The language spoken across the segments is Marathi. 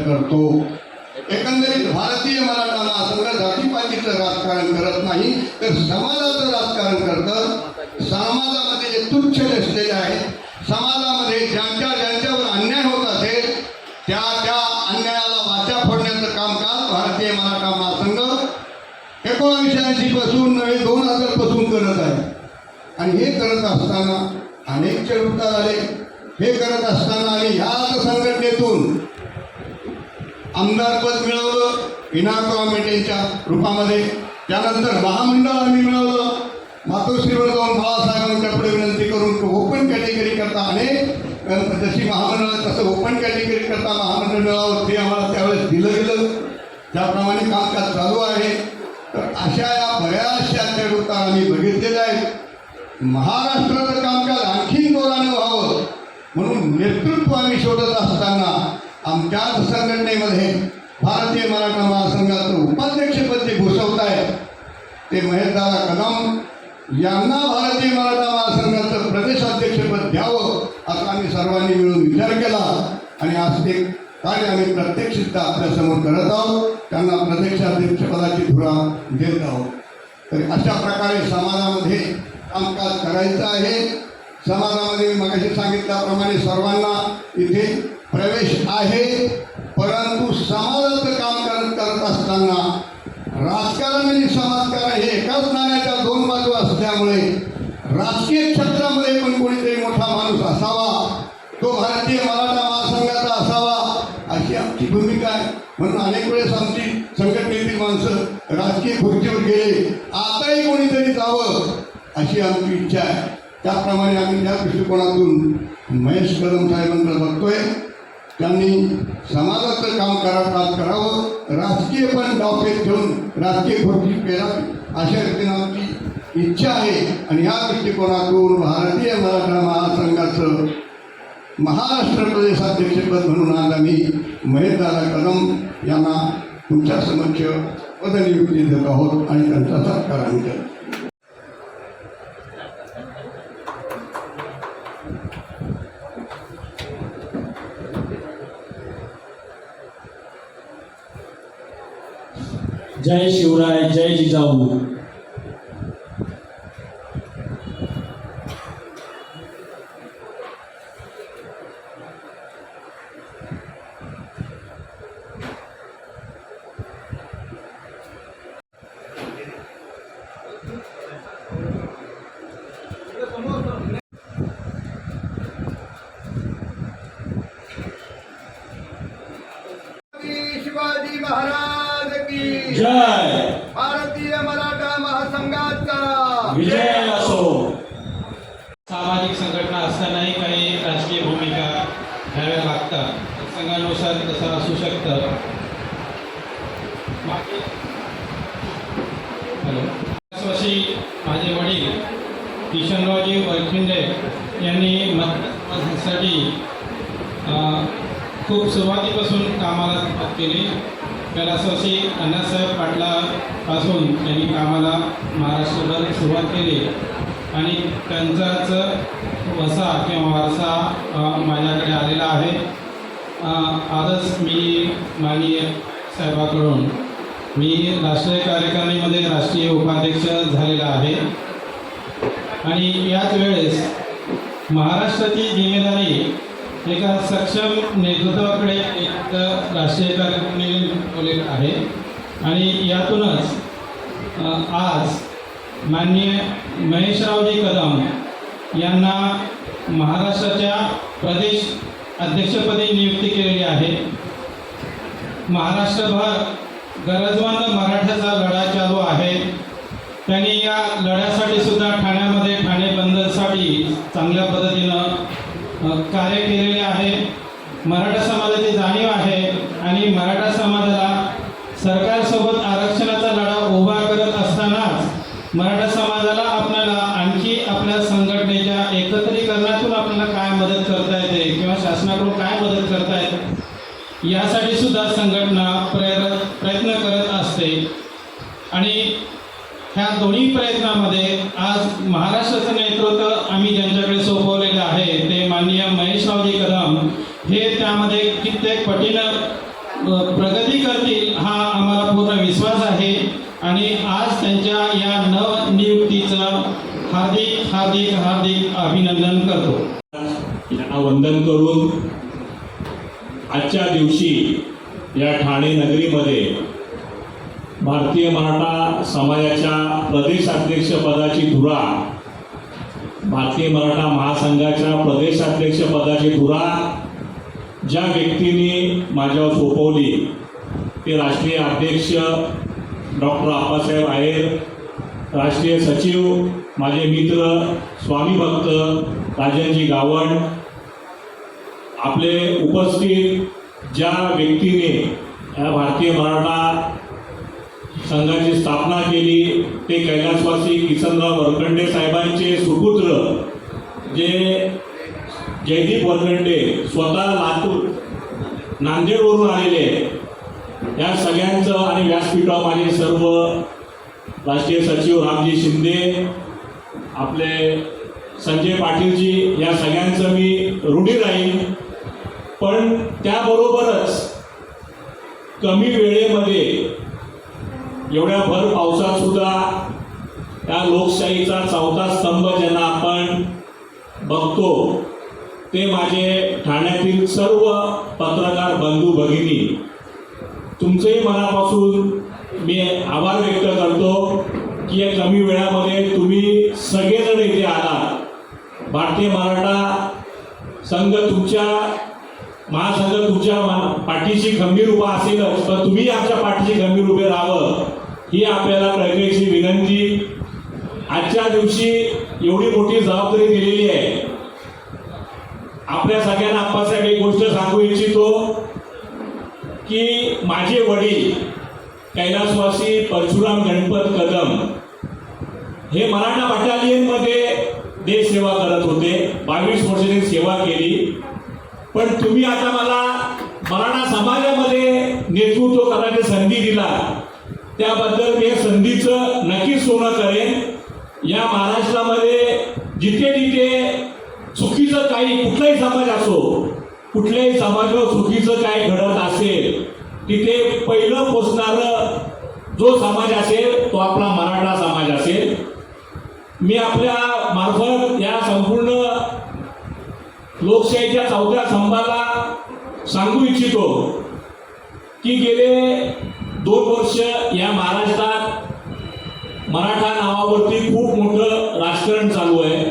करतो. एकंदरीत भारतीय मराठा महासंघ जातीपातीचं राजकारण करत नाही तर समाजाचं राजकारण करतं. समाजामध्ये जे तुच्छ नसलेले आहेत समाजामध्ये ज्यांच्या ज्यांच्यावर अन्याय होत असेल त्या त्या अन्यायाला वाचा फोडण्याचं कामकाज भारतीय मराठा महासंघ एकोणीसशे ऐंशी पासून नव्हे दोन हजारपासून करत आहे. आणि हे करत असताना अनेक चढ उतार आले. हे करत असताना आणि ह्याच संघटनेतून आमदारपद मिळवलं इनाम कॉमिटीच्या रूपामध्ये. त्यानंतर महामंडळ आम्ही मिळवलं. मातोश्रीवर जाऊन बाळासाहेबांच्या विनंती करून ओपन कॅटेगरी करता अनेक जशी महामंडळ तसं ओपन कॅटेगरी करता महामंडळ मिळावं ते आम्हाला त्यावेळेस दिलं गेलं. त्याप्रमाणे कामकाज चालू आहे. तर अशा या बऱ्याचशा चढउतार आम्ही बघितलेल्या आहेत. महाराष्ट्राचं कामकाज आणखीन जोराने व्हावं म्हणून नेतृत्व आम्ही शोधत असताना आमच्याच संघटनेमध्ये भारतीय मराठा महासंघाचं उपाध्यक्षपद जे घोषवत आहे ते महेशदादा कदम यांना भारतीय मराठा महासंघाचं प्रदेशाध्यक्षपद द्यावं असा आम्ही सर्वांनी मिळून विचार केला। आणि आज ते कार्य आम्ही प्रत्यक्षित आपल्यासमोर करत आहोत त्यांना प्रदेशाध्यक्षपदाची धुरा देत आहोत। तर अशा प्रकारे समाजामध्ये कामकाज करायचं आहे। समाजामध्ये मी मगाशी सांगितल्याप्रमाणे सर्वांना इथे प्रवेश आहे परंतु समाजाचं काम करत करत असताना राजकारण आणि समाजकारण हे एकाच नाण्याच्या दोन बाजू असल्यामुळे राजकीय क्षेत्रामध्ये पण कोणीतरी मोठा माणूस असावा तो भारतीय मराठा महासंघाचा असावा अशी आमची भूमिका आहे. म्हणून अनेक वेळेस आमची संघटनेतील माणसं राजकीय खुर्चीवर गेले आताही कोणीतरी जावं अशी आमची इच्छा आहे. त्याप्रमाणे आम्ही त्या दृष्टिकोनातून महेश कदम साहेबांकडे बघतोय. त्यांनी समाजाचं काम करा काम करावं. राजकीय पण डावपेच ठेवून राजकीय खुर्ची करावी अशा रीतीनं आमची इच्छा आहे. आणि या दृष्टिकोनातून भारतीय मराठा महासंघाचं महाराष्ट्र प्रदेशाध्यक्षपद म्हणून आज आम्ही महेशदादा कदम यांना तुमच्या समक्ष पदनियुक्ती देत आहोत आणि त्यांचा सत्कार आम्ही करतो. जय शिवराय जय जिजाऊ शिवाजी महाराज की जय भारतीय मराठा महासंघाचा विजय असो सामाजिक संघटना असतानाही काही राजकीय भूमिका घ्याव्या लागतात संघानुसार तसं असू शकतं बाकी हॅलो वर्षी माझे वडील किशनरावजी वरखिंडे यांनी मतदानासाठी खूप सुरुवातीपासून कामाला सुरुवात केली. कैलासवासी अण्णासाहेब पाटलापासून त्यांनी कामाला महाराष्ट्रभर सुरुवात केली. आणि त्यांचाच वसा किंवा वारसा माझ्याकडे आलेला आहे. आजच मी माननीय साहेबाकडून मी राष्ट्रीय कार्यकारिणीमध्ये राष्ट्रीय उपाध्यक्ष झालेला आहे. आणि याच वेळेस महाराष्ट्राची जिम्मेदारी एका सक्षम नेतृत्वाकडे एक राष्ट्रीय कार्यकारिणी ठेवलेलं आहे. आणि यातूनच आज माननीय महेशरावजी कदम यांना महाराष्ट्राच्या प्रदेश अध्यक्षपदी नियुक्ती केलेली आहे. महाराष्ट्रभर गरजवंत मराठ्याचा लढा चालू आहे. त्यांनी या लढ्यासाठी सुद्धा ठाण्यामध्ये ठाणे बंदरसाठी चांगल्या पद्धतीनं कार्य केलेले आहे. मराठा समाजाची जाणीव आहे आणि मराठा समाजाला सरकारसोबत आरक्षणाचा लढा उभा करत असतानाच मराठा समाजाला आपल्याला आणखी आपल्या संघटनेच्या एकत्रीकरणातून आपल्याला काय मदत करता येते किंवा शासनाकडून काय मदत करता येते? यासाठी सुद्धा संघटना प्रयत्न प्रयत्न करत असते. आणि ह्या दोन्ही प्रयत्नामध्ये आज महाराष्ट्राचं नेतृत्व आम्ही ज्यांच्याकडे सोपवलेलं आहे ते माननीय महेशरावजी कदम हे त्यामध्ये कित्येक पटीनं प्रगती करतील हा आम्हाला पूर्ण विश्वास आहे. आणि आज त्यांच्या या नवनियुक्तीचं हार्दिक हार्दिक हार्दिक अभिनंदन करतो. वंदन करून आजच्या दिवशी या ठाणे नगरीमध्ये भारतीय मराठा समाजाच्या प्रदेशाध्यक्ष पदाची धुरा भारतीय मराठा महासंघाच्या प्रदेशाध्यक्ष पदाची धुरा ज्या व्यक्तीने माझ्यावर सोपवली ते राष्ट्रीय अध्यक्ष डॉक्टर आप्पासाहेब आहेर राष्ट्रीय सचिव माझे मित्र स्वामी भक्त राजनजी गावण आपले उपस्थित ज्या व्यक्तीने भारतीय मराठा संघाची स्थापना केली ते कैलासवासी किसनराव वरखंडे साहेबांचे सुपुत्र जे जयदीप वरखंडे स्वतः लातूर नांदेडवरून आलेले. या सगळ्यांचं आणि व्यासपीठावर माझे सर्व राष्ट्रीय सचिव रामजी शिंदे आपले संजय पाटीलजी या सगळ्यांचं मी रूढी राहील पण त्याबरोबरच कमी वेळेमध्ये एवढ्या भर पावसात सुद्धा त्या लोकशाहीचा चौथा स्तंभ ज्यांना आपण बघतो ते माझे ठाण्यातील सर्व पत्रकार बंधू भगिनी तुमचेही मनापासून मी आभार व्यक्त करतो की या कमी वेळामध्ये तुम्ही सगळेजण इथे आलात. भारतीय मराठा संघ तुमच्या महासंघ तुमच्या मा- पाठीशी गंभीर उभा असेलच तर तुम्ही आमच्या पाठीशी गंभीर उभे राहावं. ही आपल्याला कळकळीची विनंती. आजच्या दिवशी एवढी मोठी जबाबदारी दिलेली आहे. आपल्या सगळ्यांना आप्पासाहेब एक गोष्ट सांगू इच्छितो की माझे वडील कैलासवासी परशुराम गणपत कदम हे मराठा बटालियनमध्ये देश सेवा करत होते. बावीस वर्षांनी सेवा केली. पण तुम्ही आता मला मराठा समाजामध्ये नेतृत्व करायची संधी दिला त्याबद्दल मी या संधीचं नक्कीच सोनं करेन. या महाराष्ट्रामध्ये जिथे जिथे चुकीचं काही कुठलाही समाज असो कुठल्याही समाजावर चुकीचं काय घडत असेल तिथे पहिलं पोचणारं जो समाज असेल तो आपला मराठा समाज असेल. मी आपल्या मार्फत या संपूर्ण लोकशाहीच्या चौथ्या स्तंभाला सांगू इच्छितो की गेले दोन वर्ष या महाराष्ट्रात मराठा नावावरती खूप मोठं राजकारण चालू आहे.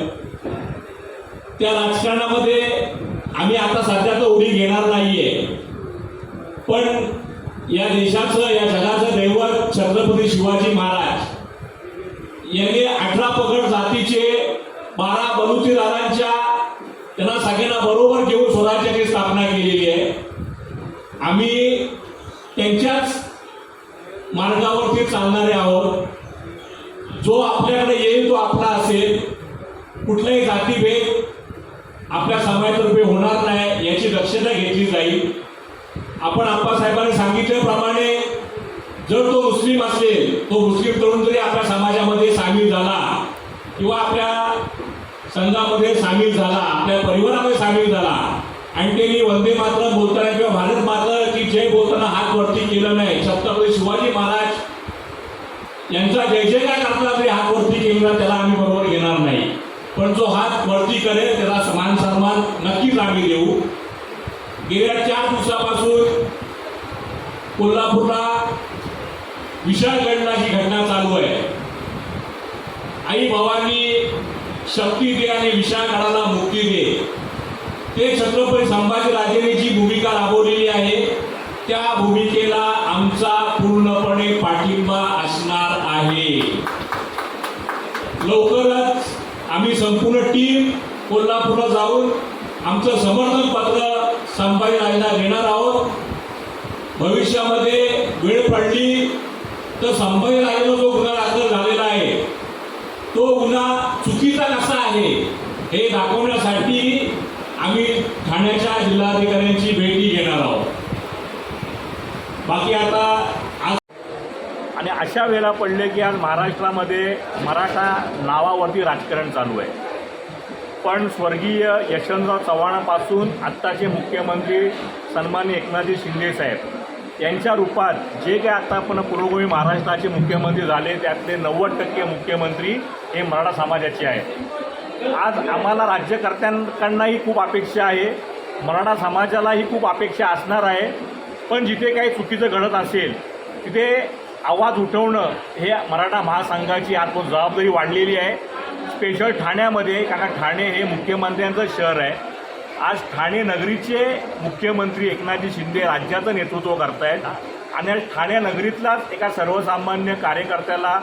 त्या राजकारणामध्ये आम्ही आता सध्या तर उडी घेणार नाहीये. पण या देशाचं या जगाचं दैवत छत्रपती शिवाजी महाराज यांनी अठरा पगड जातीचे बारा बलुतीदारांच्या त्यांना सगळ्यांना बरोबर घेऊन स्वराज्याची स्थापना केलेली आहे. आम्ही त्यांच्याच मार्गावरती चालणारे आहोत. जो आपल्याकडे येईल तो आपला असेल. कुठलाही जातीभेद आपल्या समाजातर्फे होणार नाही याची दक्षता घेतली जाईल. आपण आप्पासाहेबांनी सांगितल्याप्रमाणे जर तो मुस्लिम असेल तो मुस्लिम तरुण जरी आपल्या समाजामध्ये सामील झाला किंवा आपल्या संघामध्ये सामील झाला आपल्या परिवारामध्ये सामील झाला. आणि त्यांनी वंदे मात्र बोलताना किंवा भारत मात्र की जय बोलताना हात वरती केलं नाही. छत्रपती शिवाजी महाराज यांचा जय जयकार करताना जरी हात वरती केला त्याला आम्ही बरोबर घेणार नाही. पण जो हात वरती करेल त्याला समान सन्मान नक्कीच आम्ही देऊ. गेल्या चार दिवसापासून कोल्हापूरला विशाल ही घटना चालू आहे. आई भावांनी शक्ती दे आणि विशाळगडाला मुक्ती दे. ते छत्रपती संभाजीराजेने जी भूमिका राबवलेली आहे त्या भूमिकेला आमचा पूर्णपणे पाठिंबा असणार आहे. लवकरच आम्ही संपूर्ण टीम कोल्हापूरला जाऊन आमचं समर्थन पत्र संभाजीराजेला देणार आहोत. भविष्यामध्ये वेळ पडली तर संभाजीराजेला जो गुन्हा दाखल झालेला आहे तो गुन्हा चुकीचा कसा आहे हे दाखवण्यासाठी आम्ही ठाण्याच्या जिल्हाधिकाऱ्यांची भेटी घेणार आहोत. बाकी आता आज आणि अशा वेळेला पडले की आज महाराष्ट्रामध्ये मराठा नावावरती राजकारण चालू आहे. पण स्वर्गीय यशवंतराव चव्हाणापासून आत्ताचे मुख्यमंत्री सन्मान्य एकनाथजी शिंदे साहेब यांच्या रूपात जे काही आता आपण पुरोगामी महाराष्ट्राचे मुख्यमंत्री झाले त्यातले नव्वद टक्के मुख्यमंत्री हे मराठा समाजाचे आहे आज आम्हाला राज्यकर्त्यांकडनंही खूप अपेक्षा आहे. मराठा समाजालाही खूप अपेक्षा असणार आहे. पण जिथे काही चुकीचं घडत असेल तिथे आवाज उठवणं हे मराठा महासंघाची आज जबाबदारी वाढलेली आहे. स्पेशल ठाण्यामध्ये कारण ठाणे हे मुख्यमंत्र्यांचं शहर आहे. आज ठाणे नगरीचे मुख्यमंत्री एकनाथजी शिंदे राज्याचं नेतृत्व करतायत आणि आज ठाणे नगरीतलाच एका सर्वसामान्य कार्यकर्त्याला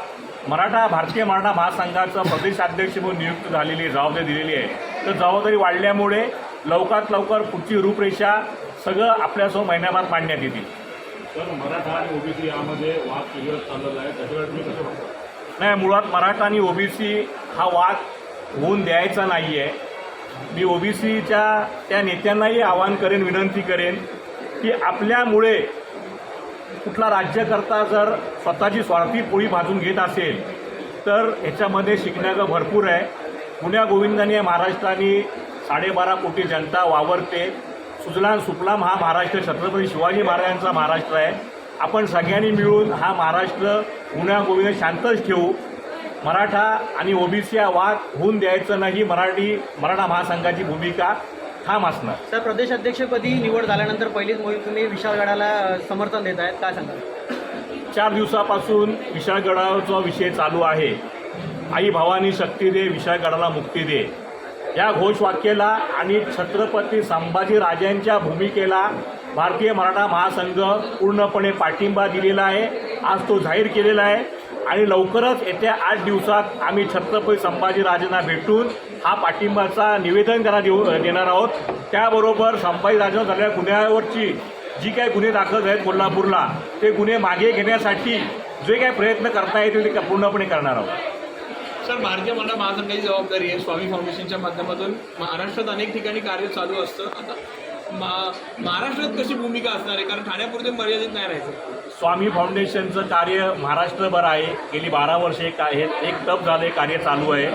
मराठा भारतीय मराठा महासंघाचं प्रदेशाध्यक्ष म्हणून नियुक्त झालेली जबाबदारी दिलेली आहे. तर जबाबदारी वाढल्यामुळे लवकरात लवकर पुढची रूपरेषा सगळं आपल्यासमोर महिन्याभरात मांडण्यात येतील. तर मराठा आणि ओबीसी यामध्ये वाद क्लिअर चाललेला आहे. त्याच्याकडे तुम्ही कसं बघता? नाही मुळात मराठा आणि ओबीसी हा वाद होऊन द्यायचा नाही आहे मी ओबीसीच्या त्या नेत्यांनाही आवाहन करेन विनंती करेन की आपल्यामुळे कुठला राज्यकर्ता जर स्वतःची स्वार्थी पोळी भाजून घेत असेल तर ह्याच्यामध्ये शिकण्याचं भरपूर आहे. पुण्या गोविंदाने या महाराष्ट्राने साडेबारा कोटी जनता वावरते. सुजलाम सुफलाम हा महाराष्ट्र छत्रपती शिवाजी महाराजांचा महाराष्ट्र आहे. आपण सगळ्यांनी मिळून हा महाराष्ट्र पुण्या गोविंद शांतच ठेवू. मराठा आणि ओबीसी हा वाद होऊन द्यायचं नाही. मराठी मराठा महासंघाची भूमिका ठाम असणार. सर प्रदेशाध्यक्षपदी निवड झाल्यानंतर पहिलीच मोहीम तुम्ही विशाळगडाला समर्थन देत आहेत. काय सांगाल? चार दिवसापासून विशाळगडाचा विषय चालू आहे. आई भवानी शक्ती दे विशाळगडाला मुक्ती दे. या घोषवाक्याला आणि छत्रपती संभाजी राजांच्या भूमिकेला भारतीय मराठा महासंघ पूर्णपणे पाठिंबा दिलेला आहे. आज तो जाहीर केलेला आहे. आणि लवकरच येत्या आठ दिवसात आम्ही छत्रपती संभाजी राजांना भेटून हा पाठिंबाचा निवेदन त्यांना देऊ देणार आहोत. त्याबरोबर संभाजी झालेल्या गुन्ह्यावरची जी काही गुन्हे दाखल आहेत कोल्हापूरला ते गुन्हे मागे घेण्यासाठी जे काही प्रयत्न करता येतील ते पूर्णपणे करणार आहोत. सर भारतीय मराठा महासंघाची जबाबदारी आहे? स्वामी फाउंडेशनच्या माध्यमातून महाराष्ट्रात अनेक ठिकाणी कार्य चालू असतं. आता मा महाराष्ट्रात कशी भूमिका असणार आहे? कारण ठाण्यापुरते मर्यादित नाही राहायचं. स्वामी फाउंडेशनचं कार्य महाराष्ट्रभर आहे. गेली बारा वर्षे का हे एक तप झाले कार्य चालू आहे.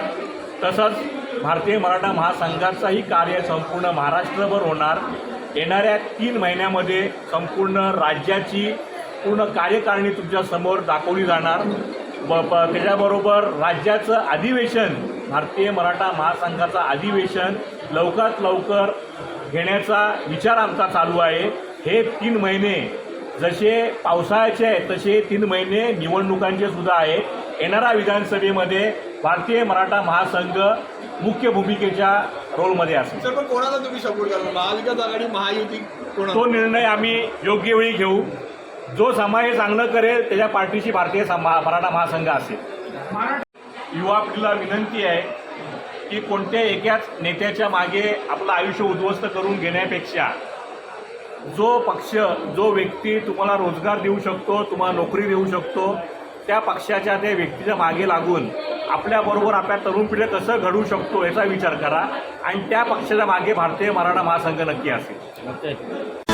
तसंच भारतीय मराठा महासंघाचंही कार्य संपूर्ण महाराष्ट्रभर होणार. येणाऱ्या तीन महिन्यामध्ये संपूर्ण राज्याची पूर्ण कार्यकारिणी तुमच्यासमोर दाखवली जाणार. ब प त्याच्याबरोबर राज्याचं अधिवेशन भारतीय मराठा महासंघाचं अधिवेशन लवकरात लवकर घेण्याचा विचार आमचा चालू आहे. हे तीन महिने जसे पावसाळ्याचे आहेत तसे तीन महिने निवडणुकांचे सुद्धा आहे येणाऱ्या विधानसभेमध्ये भारतीय मराठा महासंघ मुख्य भूमिकेच्या रोलमध्ये असेल. सर पण कोणाला तुम्ही सपोर्ट करणार महाविकास आघाडी महायुती तो निर्णय आम्ही योग्य वेळी घेऊ. जो समाज चांगलं करेल त्याच्या पार्टीशी भारतीय मराठा महासंघ असेल. युवा पिढीला विनंती आहे की कोणत्या एकाच नेत्याच्या मागे आपलं आयुष्य उद्ध्वस्त करून घेण्यापेक्षा जो पक्ष जो व्यक्ती तुम्हाला रोजगार देऊ शकतो तुम्हाला नोकरी देऊ शकतो त्या पक्षाच्या त्या व्यक्तीच्या मागे लागून आपल्याबरोबर आपल्या तरुण पिढीला कसं घडू शकतो याचा विचार करा. आणि त्या पक्षाच्या मागे भारतीय मराठा महासंघ नक्की असेल.